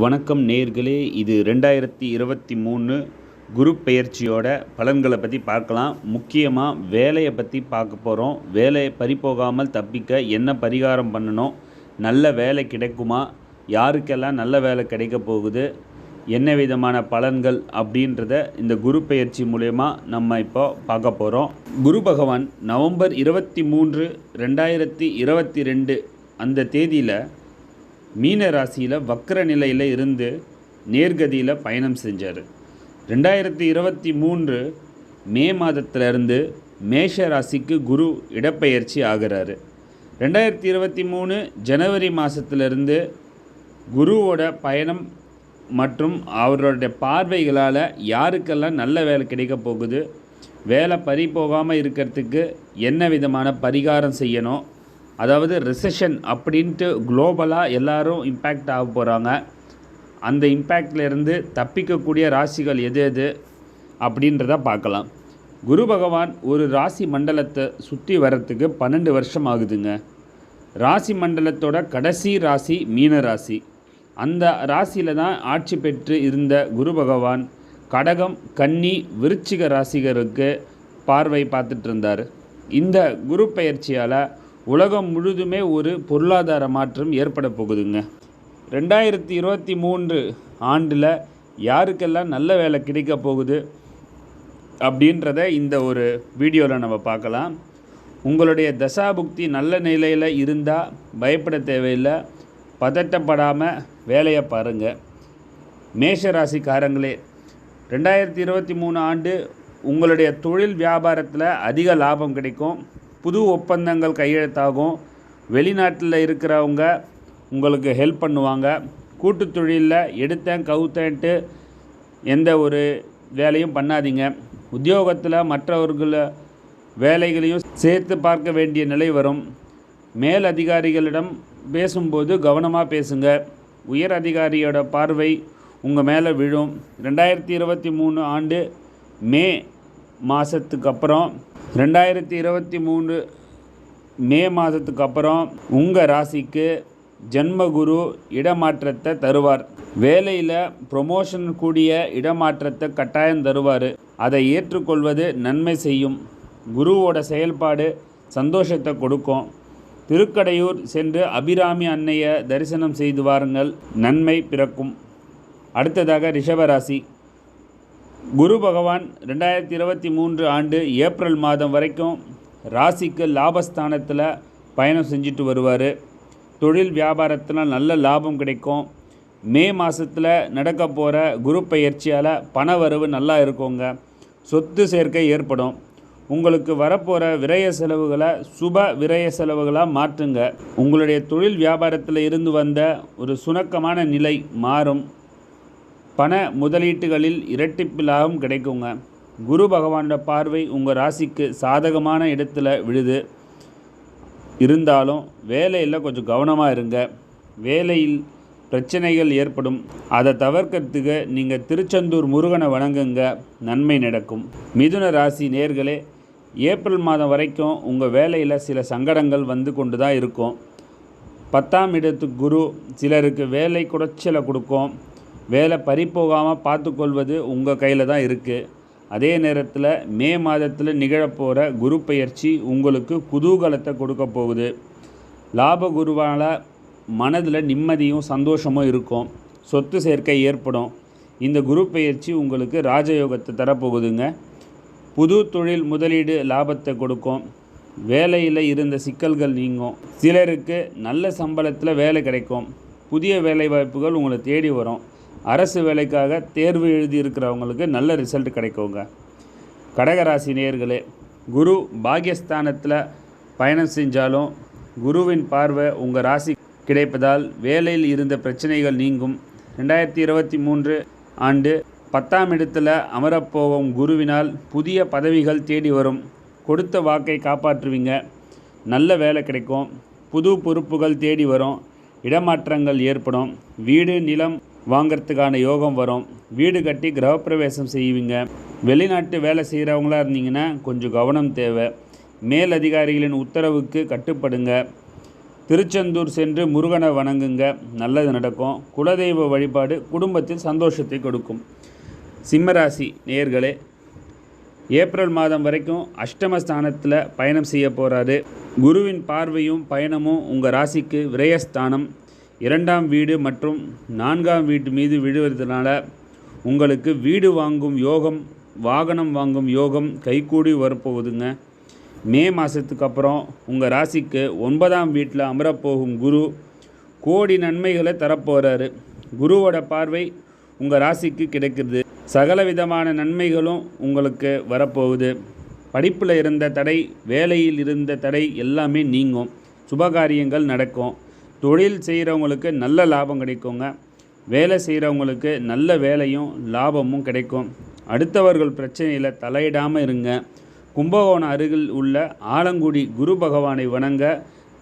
வணக்கம் நேர்களே இது ரெண்டாயிரத்தி இருபத்தி மூணு குரு பெயர்ச்சியோட பலன்களை பற்றி பார்க்கலாம். முக்கியமாக வேலையை பற்றி பார்க்க போகிறோம் வேலையை பறிபோகாமல் தப்பிக்க என்ன பரிகாரம் பண்ணணும்? நல்ல வேலை கிடைக்குமா? யாருக்கெல்லாம் நல்ல வேலை கிடைக்க போகுது? என்ன விதமான பலன்கள் அப்படின்றத இந்த குரு பெயர்ச்சி மூலயமா நம்ம இப்போ பார்க்க போகிறோம் குரு பகவான் நவம்பர் இருபத்தி மூன்று ரெண்டாயிரத்தி இருபத்தி ரெண்டு அந்த தேதியில் மீன ராசியில் வக்கர நிலையில் இருந்து நேர்கதியில் பயணம் செஞ்சார். ரெண்டாயிரத்தி இருபத்தி மூன்று மே மாதத்திலிருந்து மேஷ ராசிக்கு குரு இடப்பெயர்ச்சி ஆகிறாரு. ரெண்டாயிரத்தி இருபத்தி மூணு ஜனவரி மாதத்திலிருந்து குருவோட பயணம் மற்றும் அவருடைய பார்வைகளால் யாருக்கெல்லாம் நல்ல வேலை கிடைக்க போகுது வேலை பறி போகாமல் இருக்கிறதுக்கு என்ன விதமான பரிகாரம் செய்யணும் அதாவது ரிசெஷன் அப்படின்ட்டு குளோபலாக எல்லாரும் இம்பேக்ட் ஆக போகிறாங்க அந்த இம்பேக்ட்லேருந்து தப்பிக்கக்கூடிய ராசிகள் எது எது அப்படின்றத பார்க்கலாம். குரு பகவான் ஒரு ராசி மண்டலத்தை சுற்றி வர்றதுக்கு பன்னெண்டு வருஷம் ஆகுதுங்க. ராசி மண்டலத்தோட கடைசி ராசி மீன ராசி. அந்த ராசியில் தான் ஆட்சி பெற்று இருந்த குரு பகவான் கடகம் கன்னி விருச்சிக ராசிகருக்கு பார்வை பார்த்துட்டு இருந்தார். இந்த குரு பயிற்சியால் உலகம் முழுதுமே ஒரு பொருளாதார மாற்றம் ஏற்பட போகுதுங்க. ரெண்டாயிரத்தி இருபத்தி மூன்று ஆண்டில் யாருக்கெல்லாம் நல்ல வேலை கிடைக்க போகுது அப்படின்றத இந்த ஒரு வீடியோவில் நம்ம பார்க்கலாம். உங்களுடைய தசாபுக்தி நல்ல நிலையில் இருந்தால் பயப்பட தேவையில்லை. பதட்டப்படாமல் வேலையை பாருங்கள் மேஷ ராசிக்காரங்களே ரெண்டாயிரத்தி இருபத்தி மூணு ஆண்டு உங்களுடைய தொழில் வியாபாரத்தில் அதிக லாபம் கிடைக்கும். புது ஒப்பந்தங்கள் கையெழுத்தாகும். வெளிநாட்டில் இருக்கிறவங்க உங்களுக்கு ஹெல்ப் பண்ணுவாங்க. கூட்டு தொழிலில் எடுத்தேன் கவுத்தேன்ட்டு எந்த ஒரு வேலையும் பண்ணாதீங்க. உத்தியோகத்தில் மற்றவர்கள வேலைகளையும் சேர்த்து பார்க்க வேண்டிய நிலை வரும். மேல் அதிகாரிகளிடம் பேசும்போது கவனமாக பேசுங்க. உயர் அதிகாரியோட பார்வை உங்கள் மேலே விழும். ரெண்டாயிரத்தி இருபத்தி மூணு ஆண்டு மே மாதத்துக்கு அப்புறம் ரெண்டாயிரத்தி இருபத்தி மூணு மே மாதத்துக்கு அப்புறம் உங்கள் ராசிக்கு ஜென்மகுரு இடமாற்றத்தை தருவார். வேலையில் ப்ரொமோஷன் கூடிய இடமாற்றத்தை கட்டாயம் தருவார். அதை ஏற்றுக்கொள்வது நன்மை செய்யும். குருவோட செயல்பாடு சந்தோஷத்தை கொடுக்கும். திருக்கடையூர் சென்று அபிராமி அன்னையை தரிசனம் செய்து வாருங்கள். நன்மை பிறக்கும். அடுத்ததாக ரிஷபராசி குரு பகவான் ரெண்டாயிரத்தி இருபத்தி மூன்று ஆண்டு ஏப்ரல் மாதம் வரைக்கும் ராசிக்கு லாபஸ்தானத்தில் பயணம் செஞ்சுட்டு வருவார். தொழில் வியாபாரத்தில் நல்ல லாபம் கிடைக்கும். மே மாதத்தில் நடக்க போகிற குரு பயிற்சியால் பண வரவு நல்லா இருக்குங்க. சொத்து சேர்க்கை ஏற்படும். உங்களுக்கு வரப்போகிற விரய செலவுகளை சுப விரய செலவுகளாக மாற்றுங்க. உங்களுடைய தொழில் வியாபாரத்தில் இருந்து வந்த ஒரு சுணக்கமான நிலை மாறும். பண முதலீட்டுகளில் இரட்டிப்பு லாபம் கிடைக்குங்க. குரு பகவானோட பார்வை உங்கள் ராசிக்கு சாதகமான இடத்துல விழுது. இருந்தாலும் வேலையில் கொஞ்சம் கவனமாக இருங்க. வேலையில் பிரச்சனைகள் ஏற்படும். அதை தவிர்க்கிறதுக்கு நீங்கள் திருச்செந்தூர் முருகனை வணங்குங்க. நன்மை நடக்கும். மிதுன ராசி நேர்களே ஏப்ரல் மாதம் வரைக்கும் உங்கள் வேலையில் சில சங்கடங்கள் வந்து கொண்டு தான் இருக்கும். பத்தாம் இடத்து குரு சிலருக்கு வேலை குடைச்சலை கொடுக்கும். வேலை பறிப்போகாமல் பார்த்துக்கொள்வது உங்கள் கையில் தான் இருக்குது அதே நேரத்தில் மே மாதத்தில் நிகழப்போகிற குரு பயிற்சி உங்களுக்கு குதூகலத்தை கொடுக்க போகுது. லாப குருவால் மனதில் நிம்மதியும் சந்தோஷமும் இருக்கும். சொத்து சேர்க்கை ஏற்படும். இந்த குரு பயிற்சி உங்களுக்கு ராஜயோகத்தை தரப்போகுதுங்க. புது தொழில் முதலீடு லாபத்தை கொடுக்கும். வேலையில் இருந்த சிக்கல்கள் நீங்கும். சிலருக்கு நல்ல சம்பளத்தில் வேலை கிடைக்கும். புதிய வேலைவாய்ப்புகள் உங்களை தேடி வரும். அரசு வேலைக்காக தேர்வு எழுதி இருக்கிறவங்களுக்கு நல்ல ரிசல்ட் கிடைக்குங்க. கடகராசி நேர்களே குரு பாகியஸ்தானத்தில் பயணம் செஞ்சாலும் குருவின் பார்வை உங்கள் ராசி கிடைப்பதால் வேலையில் இருந்த பிரச்சனைகள் நீங்கும். ரெண்டாயிரத்தி இருபத்தி மூன்று ஆண்டு பத்தாம் இடத்துல அமரப்போகும் குருவினால் புதிய பதவிகள் தேடி வரும். கொடுத்த வாக்கை காப்பாற்றுவீங்க. நல்ல வேலை கிடைக்கும். புது பொறுப்புகள் தேடி வரும். இடமாற்றங்கள் ஏற்படும். வீடு நிலம் வாங்கிறதுக்கான யோகம் வரும். வீடு கட்டி கிரகப்பிரவேசம் செய்வீங்க. வெளிநாட்டு வேலை செய்கிறவங்களா இருந்தீங்கன்னா கொஞ்சம் கவனம் தேவை. மேல் அதிகாரிகளின் உத்தரவுக்கு கட்டுப்படுங்க. திருச்செந்தூர் சென்று முருகனை வணங்குங்க. நல்லது நடக்கும். குலதெய்வ வழிபாடு குடும்பத்தில் சந்தோஷத்தை கொடுக்கும். சிம்மராசி நேர்களே ஏப்ரல் மாதம் வரைக்கும் அஷ்டமஸ்தானத்தில் பயணம் செய்ய போகிறாரு குருவின் பார்வையும் பயணமும் உங்கள் ராசிக்கு விரயஸ்தானம். இரண்டாம் வீடு மற்றும் நான்காம் வீட்டு மீது விழுவதனால உங்களுக்கு வீடு வாங்கும் யோகம் வாகனம் வாங்கும் யோகம் கைகூடி வரப்போகுதுங்க. மே மாதத்துக்கு அப்புறம் உங்கள் ராசிக்கு ஒன்பதாம் வீட்டில் அமரப்போகும் குரு கோடி நன்மைகளை தரப்போகிறாரு குருவோட பார்வை உங்கள் ராசிக்கு கிடைக்கிறது. சகல விதமான நன்மைகளும் உங்களுக்கு வரப்போகுது. படிப்பில் இருந்த தடை வேலையில் இருந்த தடை எல்லாமே நீங்கும். சுபகாரியங்கள் நடக்கும். தொழில் செய்கிறவங்களுக்கு நல்ல லாபம் கிடைக்குங்க. வேலை செய்கிறவங்களுக்கு நல்ல வேலையும் லாபமும் கிடைக்கும். அடுத்தவர்கள் பிரச்சனையில் தலையிடாமல் இருங்க. கும்பகோணம் அருகில் உள்ள ஆலங்குடி குரு பகவானை வணங்க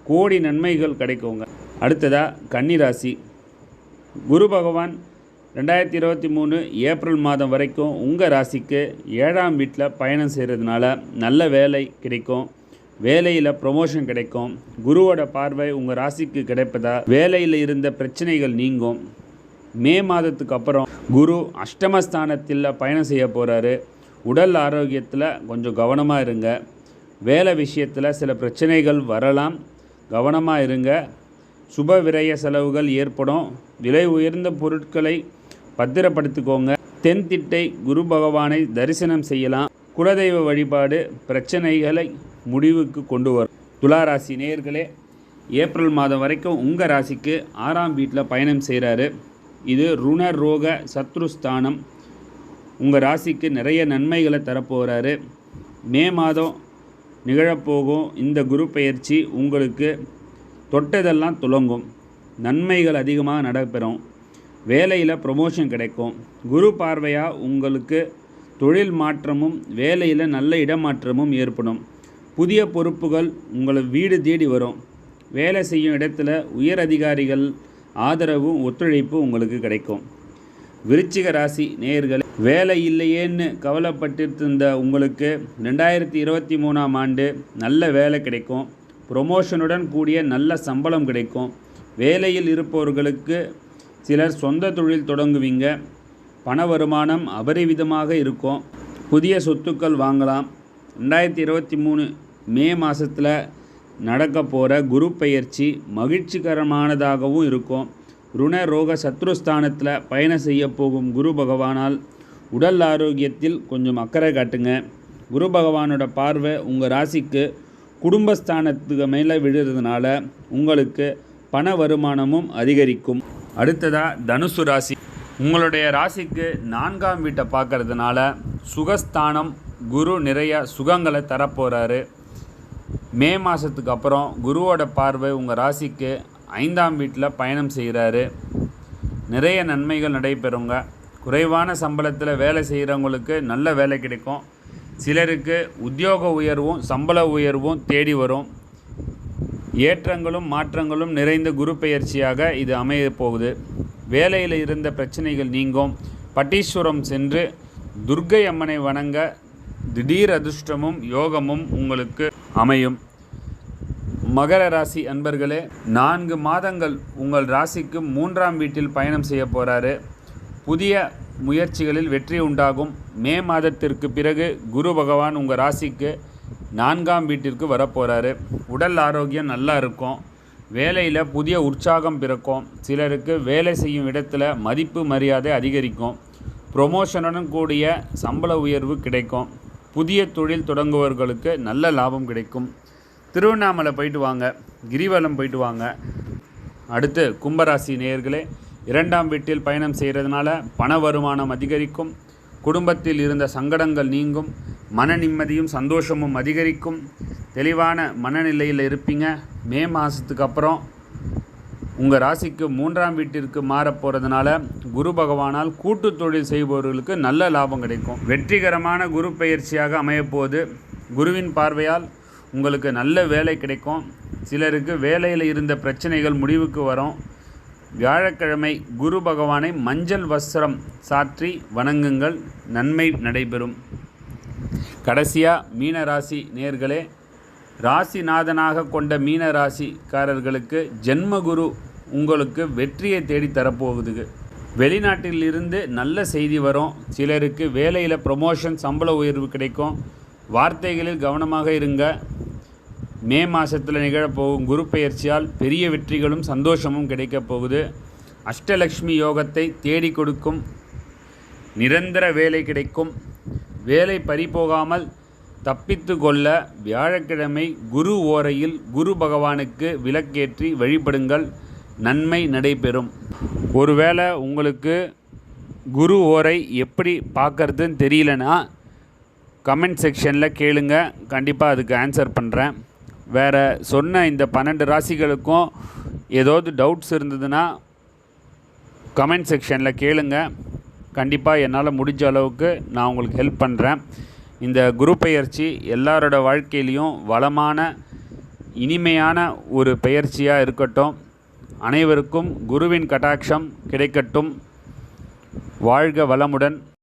கோடி நன்மைகள் கிடைக்குங்க. அடுத்ததாக கன்னிராசி. குரு பகவான் ரெண்டாயிரத்தி இருபத்தி மூணு ஏப்ரல் மாதம் வரைக்கும் உங்கள் ராசிக்கு ஏழாம் வீட்டில் பயணம் செய்கிறதுனால நல்ல வேலை கிடைக்கும். வேலையில் ப்ரொமோஷன் கிடைக்கும். குருவோட பார்வை உங்கள் ராசிக்கு கிடைப்பதா? வேலையில் இருந்த பிரச்சனைகள் நீங்கும். மே மாதத்துக்கு அப்புறம் குரு அஷ்டமஸ்தானத்தில் பயணம் செய்ய போகிறாரு உடல் ஆரோக்கியத்தில் கொஞ்சம் கவனமாக இருங்க. வேலை விஷயத்தில் சில பிரச்சனைகள் வரலாம். கவனமாக இருங்க. சுப விரய செலவுகள் ஏற்படும். விலை உயர்ந்த பொருட்களை பத்திரப்படுத்திக்கோங்க. தென்திட்டை குரு பகவானை தரிசனம் செய்யலாம். குலதெய்வ வழிபாடு பிரச்சனைகளை முடிவுக்கு கொண்டு வரும். துளாராசி நேயர்களே ஏப்ரல் மாதம் வரைக்கும் உங்கள் ராசிக்கு ஆறாம் வீட்டில் பயணம் செய்கிறாரு. இது ருண ரோக சத்ருஸ்தானம் உங்கள் ராசிக்கு நிறைய நன்மைகளை தரப்போகிறாரு மே மாதம் நிகழப்போகும் இந்த குரு பயிற்சி உங்களுக்கு தொட்டதெல்லாம் துலங்கும். நன்மைகள் அதிகமாக நடைபெறும். வேலையில் ப்ரொமோஷன் கிடைக்கும். குரு பார்வையாக உங்களுக்கு தொழில் மாற்றமும் வேலையில் நல்ல இடமாற்றமும் ஏற்படும். புதிய பொறுப்புகள் உங்களை வீடு தேடி வரும். வேலை செய்யும் இடத்துல உயர் அதிகாரிகள் ஆதரவும் ஒத்துழைப்பும் உங்களுக்கு கிடைக்கும். விருச்சிக ராசி நேர்கள் வேலை இல்லையேன்னு கவலைப்பட்டிருந்த உங்களுக்கு ரெண்டாயிரத்தி இருபத்தி மூணாம் ஆண்டு நல்ல வேலை கிடைக்கும். ப்ரொமோஷனுடன் கூடிய நல்ல சம்பளம் கிடைக்கும். வேலையில் இருப்பவர்களுக்கு சிலர் சொந்த தொழில் தொடங்குவீங்க. பண வருமானம் அபரிவிதமாக இருக்கும். புதிய சொத்துக்கள் வாங்கலாம். ரெண்டாயிரத்தி இருபத்தி மூணு மே மாதத்தில் நடக்க போகிற குரு பயிற்சி மகிழ்ச்சிகரமானதாகவும் இருக்கும். ருண ரோக சத்ருஸ்தானத்தில் பயணம் செய்ய போகும் குரு பகவானால் உடல் ஆரோக்கியத்தில் கொஞ்சம் அக்கறை காட்டுங்க. குரு பகவானோட பார்வை உங்கள் ராசிக்கு குடும்பஸ்தானத்துக்கு மேலே விழுறதுனால உங்களுக்கு பண வருமானமும் அதிகரிக்கும். அடுத்ததாக தனுசு ராசி. உங்களுடைய ராசிக்கு நான்காம் வீட்டை பார்க்கறதுனால சுகஸ்தானம் குரு நிறைய சுகங்களை தரப்போகிறாரு மே மாதத்துக்கு அப்புறம் குருவோட பார்வை உங்கள் ராசிக்கு ஐந்தாம் வீட்டில் பயணம் செய்கிறாரு நிறைய நன்மைகள் நடைபெறுங்க. குறைவான சம்பளத்தில் வேலை செய்கிறவங்களுக்கு நல்ல வேலை கிடைக்கும். சிலருக்கு உத்தியோக உயர்வும் சம்பள உயர்வும் தேடி வரும். ஏற்றங்களும் மாற்றங்களும் நிறைந்த குரு பெயர்ச்சியாக இது அமைய போகுது. வேலையில் இருந்த பிரச்சனைகள் நீங்கும். பட்டீஸ்வரம் சென்று துர்க்கை அம்மனை வணங்க திடீர் அதிர்ஷ்டமும் யோகமும் உங்களுக்கு அமையும். மகர ராசி அன்பர்களே நான்கு மாதங்கள் உங்கள் ராசிக்கு மூன்றாம் வீட்டில் பயணம் செய்ய போகிறாரு புதிய முயற்சிகளில் வெற்றி உண்டாகும். மே மாதத்திற்கு பிறகு குரு பகவான் உங்கள் ராசிக்கு நான்காம் வீட்டிற்கு வரப்போகிறாரு உடல் ஆரோக்கியம் நல்லா இருக்கும். வேலையில் புதிய உற்சாகம் பிறக்கும். சிலருக்கு வேலை செய்யும் இடத்துல மதிப்பு மரியாதை அதிகரிக்கும். ப்ரொமோஷனுடன் கூடிய சம்பள உயர்வு கிடைக்கும். புதிய தொழில் தொடங்குவர்களுக்கு நல்ல லாபம் கிடைக்கும். திருவண்ணாமலை போயிட்டு வாங்க. கிரிவலம் போயிட்டு வாங்க. அடுத்து கும்பராசி நேயர்களே இரண்டாம் வீட்டில் பயணம் செய்கிறதுனால பண வருமானம் அதிகரிக்கும். குடும்பத்தில் இருந்த சங்கடங்கள் நீங்கும். மன நிம்மதியும் சந்தோஷமும் அதிகரிக்கும். தெளிவான மனநிலையில் இருப்பீங்க. மே மாதத்துக்கு அப்புறம் உங்கள் ராசிக்கு மூன்றாம் வீட்டிற்கு மாறப் போகிறதுனால குரு பகவானால் கூட்டு தொழில் செய்பவர்களுக்கு நல்ல லாபம் கிடைக்கும். வெற்றிகரமான குரு பயிற்சியாக அமையப்போது குருவின் பார்வையால் உங்களுக்கு நல்ல வேலை கிடைக்கும். சிலருக்கு வேலையில் இருந்த பிரச்சனைகள் முடிவுக்கு வரும். வியாழக்கிழமை குரு பகவானை மஞ்சள் வஸ்திரம் சாற்றி வணங்குங்கள். நன்மை நடைபெறும். கடைசியாக மீன ராசி நேர்களே ராசிநாதனாக கொண்ட மீன ராசிக்காரர்களுக்கு ஜென்மகுரு உங்களுக்கு வெற்றியை தேடி தரப்போகுது. வெளிநாட்டிலிருந்து நல்ல செய்தி வரும். சிலருக்கு வேலையில் ப்ரொமோஷன் சம்பள உயர்வு கிடைக்கும். வார்த்தைகளில் கவனமாக இருங்க. மே மாதத்தில் நிகழப்போகும் குரு பெயர்ச்சியால் பெரிய வெற்றிகளும் சந்தோஷமும் கிடைக்கப் போகுது. அஷ்டலக்ஷ்மி யோகத்தை தேடி கொடுக்கும். நிரந்தர வேலை கிடைக்கும். வேலை பறிபோகாமல் தப்பித்து கொள்ள வியாழக்கிழமை குரு ஓரையில் குரு பகவானுக்கு விளக்கேற்றி வழிபடுங்கள். நன்மை நடைபெறும். ஒருவேளை உங்களுக்கு குரு ஓரை எப்படி பார்க்கறதுன்னு தெரியலனா கமெண்ட் செக்ஷனில் கேளுங்க. கண்டிப்பாக அதுக்கு ஆன்சர் பண்ணுறேன் வேறு சொன்ன இந்த பன்னெண்டு ராசிகளுக்கும் ஏதாவது டவுட்ஸ் இருந்ததுன்னா கமெண்ட் செக்ஷனில் கேளுங்க. கண்டிப்பாக என்னால் முடிஞ்ச அளவுக்கு நான் உங்களுக்கு ஹெல்ப் பண்ணுறேன் இந்த குரு பெயர்ச்சி எல்லாரோட வாழ்க்கையிலையும் வளமான இனிமையான ஒரு பெயர்ச்சியாக இருக்கட்டும். அனைவருக்கும் குருவின் கட்டாட்சம் கிடைக்கட்டும். வாழ்க வளமுடன்.